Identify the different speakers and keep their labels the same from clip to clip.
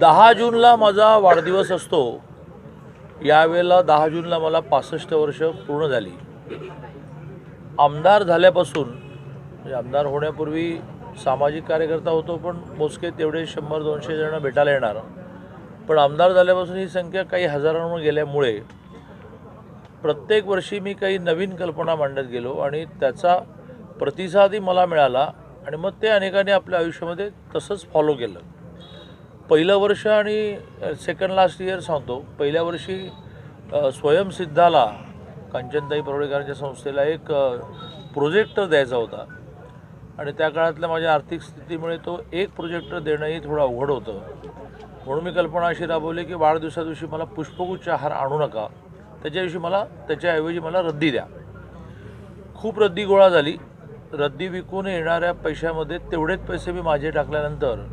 Speaker 1: दहा जूनला माझा वाढदिवस असतो. यावेळेला दहा जूनला मला पासष्ट वर्ष पूर्ण झाली. आमदार झाल्यापासून म्हणजे आमदार होण्यापूर्वी सामाजिक कार्यकर्ता होतो पण मोजके तेवढे शंभर दोनशे जण भेटायला येणार. पण आमदार झाल्यापासून ही संख्या काही हजारांवर गेल्यामुळे प्रत्येक वर्षी मी काही नवीन कल्पना मांडत गेलो आणि त्याचा प्रतिसादही मला मिळाला आणि मग ते अनेकांनी आपल्या आयुष्यामध्ये तसंच फॉलो केलं. पहिलं वर्ष आणि सेकंड लास्ट इयर सांगतो. पहिल्या वर्षी स्वयंसिद्धाला कांचनताई परोडेकरांच्या संस्थेला एक प्रोजेक्टर द्यायचा होता. आणि त्या काळातल्या माझ्या आर्थिक स्थितीमुळे तो एक प्रोजेक्टर देणंही थोडं अवघड होतं. म्हणून मी कल्पना अशी राबवली की वाढदिवसा दिवशी मला पुष्पगुच्छ आहार आणू नका. त्याच्याविषयी मला त्याच्याऐवजी मला रद्दी द्या. खूप रद्दी गोळा झाली. रद्दी विकून येणाऱ्या पैशामध्ये तेवढेच पैसे मी माझे टाकल्यानंतर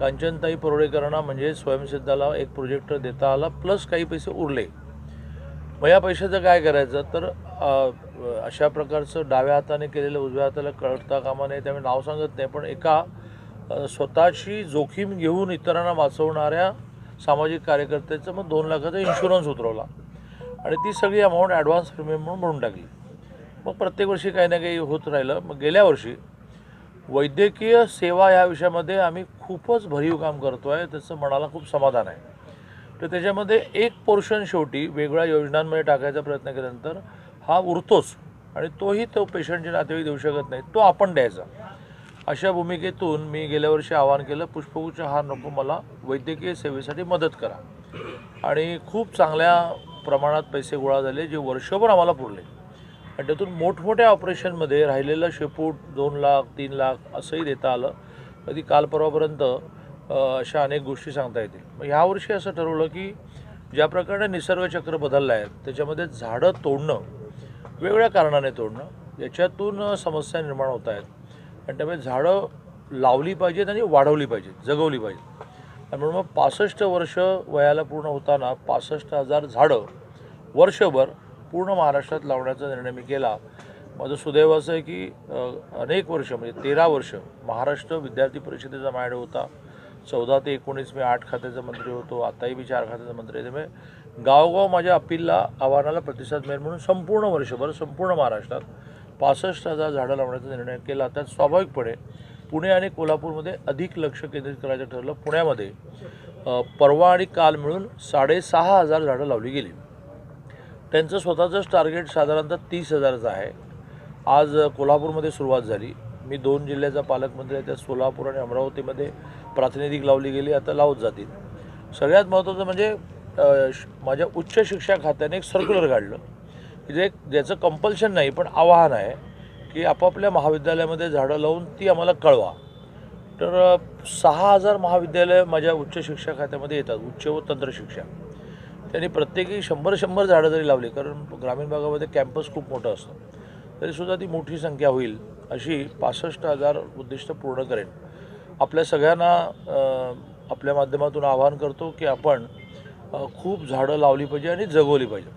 Speaker 1: कांचनताई परोडेकरांना म्हणजे स्वयंसिद्धाला एक प्रोजेक्टर देता आला प्लस काही पैसे उरले. मग या पैशाचं काय करायचं? तर अशा प्रकारचं डाव्या हाताने केलेलं उजव्या हाताला कळता कामा नये त्यामुळे नाव सांगत नाही पण एका स्वतःची जोखीम घेऊन इतरांना वाचवणाऱ्या सामाजिक कार्यकर्त्याचं मग दोन लाखाचा इन्शुरन्स उतरवला. आणि ती सगळी अमाऊंट ॲडव्हान्स प्रीमियम म्हणून भरून टाकली. मग प्रत्येक वर्षी काही ना काही होत राहिलं. मग गेल्या वर्षी वैद्यकीय सेवा या विषयामध्ये आम्ही खूपच भरीव काम करतो आहे. त्याचं मनाला खूप समाधान आहे. तर त्याच्यामध्ये एक पोर्शन शेवटी वेगळ्या योजनांमध्ये टाकायचा प्रयत्न केल्यानंतर हा उरतोच आणि तोही तो पेशंटचे नातेवाईक देऊ शकत नाही. तो आपण द्यायचा. अशा भूमिकेतून मी गेल्या वर्षी आवाहन केलं पुष्पगुच्छ हा नको मला वैद्यकीय सेवेसाठी मदत करा. आणि खूप चांगल्या प्रमाणात पैसे गोळा झाले जे वर्षभर आम्हाला पुरले. आणि त्यातून मोठमोठ्या ऑपरेशनमध्ये राहिलेलं शेपूट दोन लाख तीन लाख असंही देता आलं. कधी काल परवापर्यंत अशा अनेक गोष्टी सांगता येतील. मग ह्यावर्षी असं ठरवलं की ज्या प्रकारे निसर्गचक्र बदललं आहे त्याच्यामध्ये झाडं तोडणं वेगळ्या कारणाने तोडणं याच्यातून समस्या निर्माण होत आहेत. आणि त्यामुळे झाडं लावली पाहिजेत आणि वाढवली पाहिजेत जगवली पाहिजेत. आणि म्हणून मग पासष्ट वर्ष वयाला पूर्ण होताना पासष्ट हजार झाडं वर्षभर पूर्ण महाराष्ट्रात लावण्याचा निर्णय मी केला. माझं सुदैव असं आहे की अनेक वर्ष म्हणजे तेरा वर्ष महाराष्ट्र विद्यार्थी परिषदेचा मायड होता. चौदा ते एकोणीस मी आठ खात्याचा मंत्री होतो आताही मी चार खात्याचा मंत्री आहे. त्यामुळे गावगाव माझ्या अपीलला आव्हानाला प्रतिसाद मिळेल म्हणून संपूर्ण वर्षभर संपूर्ण महाराष्ट्रात पासष्ट हजार झाडं लावण्याचा निर्णय केला. त्यात स्वाभाविकपणे पुणे आणि कोल्हापूरमध्ये अधिक लक्ष केंद्रित करायचं ठरलं. पुण्यामध्ये परवा आणि काल मिळून साडेसहा हजार झाडं लावली गेली. त्यांचं स्वतःचंच टार्गेट साधारणतः तीस हजाराचं आहे. आज कोल्हापूरमध्ये सुरुवात झाली. मी दोन जिल्ह्याचा पालकमंत्री आहे त्यात सोलापूर आणि अमरावतीमध्ये प्रातिनिधिक लावली गेली आता लावत जातील. सगळ्यात महत्त्वाचं म्हणजे माझ्या उच्च शिक्षा खात्याने एक सर्क्युलर काढलं. की जे ज्याचं कंपल्शन नाही पण आवाहन आहे की आपापल्या महाविद्यालयामध्ये झाडं लावून ती आम्हाला कळवा. तर सहा हजार महाविद्यालय माझ्या उच्च शिक्षा खात्यामध्ये येतात उच्च व तंत्रशिक्षा त्यांनी प्रत्येकी शंभर शंभर झाडं जरी लावली कारण ग्रामीण भागामध्ये कॅम्पस खूप मोठं असतं तरीसुद्धा ती मोठी संख्या होईल अशी पासष्ट हजार उद्दिष्ट पूर्ण करेन. आपल्या सगळ्यांना आपल्या माध्यमातून आवाहन करतो की आपण खूप झाडं लावली पाहिजे आणि जगवली पाहिजे.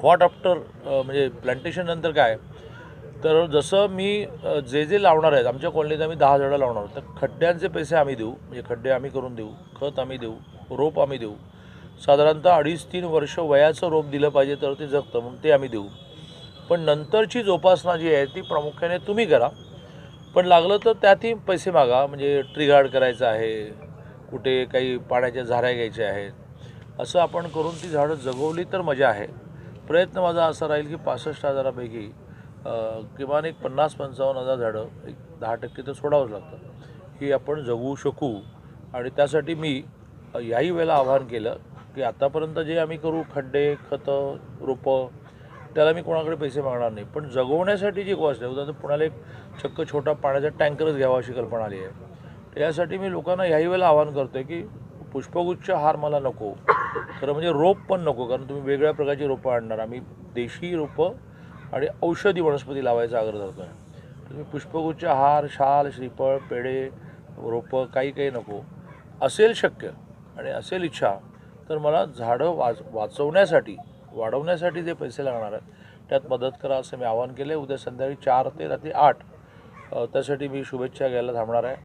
Speaker 1: व्हॉट आफ्टर म्हणजे प्लांटेशन नंतर काय? तर जसं मी जे जे लावणार आहेत आमच्या कॉलनीत आम्ही दहा झाडं लावणार आहोत तर खड्ड्यांचे पैसे आम्ही देऊ म्हणजे खड्डे आम्ही करून देऊ खत आम्ही देऊ रोप आम्ही देऊ साधारणतः अडीच तीन वर्ष वयाचं रोप दिलं पाहिजे तर ते जगतं म्हणून ते आम्ही देऊ. पण नंतरची जोपासना जी आहे ती प्रामुख्याने तुम्ही करा. पण लागलं तर त्यातही पैसे मागा म्हणजे ट्रिगार्ड करायचं आहे कुठे काही पाण्याच्या झाऱ्या घ्यायच्या आहेत. असं आपण करून ती झाडं जगवली तर मजा आहे. प्रयत्न माझा असा राहील की पासष्ट हजारापैकी किमान एक पन्नास पंचावन्न हजार झाडं एक दहा टक्के तर सोडावंच लागतं. ही आपण जगवू शकू. आणि त्यासाठी मी याही वेळेला आवाहन केलं की आतापर्यंत जे आम्ही करू खड्डे खतं रोपं त्याला मी कोणाकडे पैसे मागणार नाही. पण जगवण्यासाठी जी कॉस्ट आहे उदाहरणार्थ पुण्याला एक चक्क छोटा पाण्याचा टँकरच घ्यावा अशी कल्पना आली आहे. यासाठी मी लोकांना याही वेळेला आवाहन करतो आहे की पुष्पगुच्छ हार मला नको. खरं म्हणजे रोप पण नको कारण तुम्ही वेगळ्या प्रकारची रोपं आणणार. आम्ही देशी रोपं आणि औषधी वनस्पती लावायचा आग्रह धरतो आहे तुम्ही पुष्पगुच्छ हार शाल श्रीफळ पेढे रोपं काही काही नको. असेल शक्य आणि असेल इच्छा तर मला झाडं वाच वाचवण्यासाठी वाढवण्यासाठी जे पैसे लागणार आहेत त्यात मदत करा असं मी आवाहन केलं आहे उद्या संध्याकाळी चार ते रात्री आठ त्यासाठी मी शुभेच्छा घ्यायला थांबणार आहे.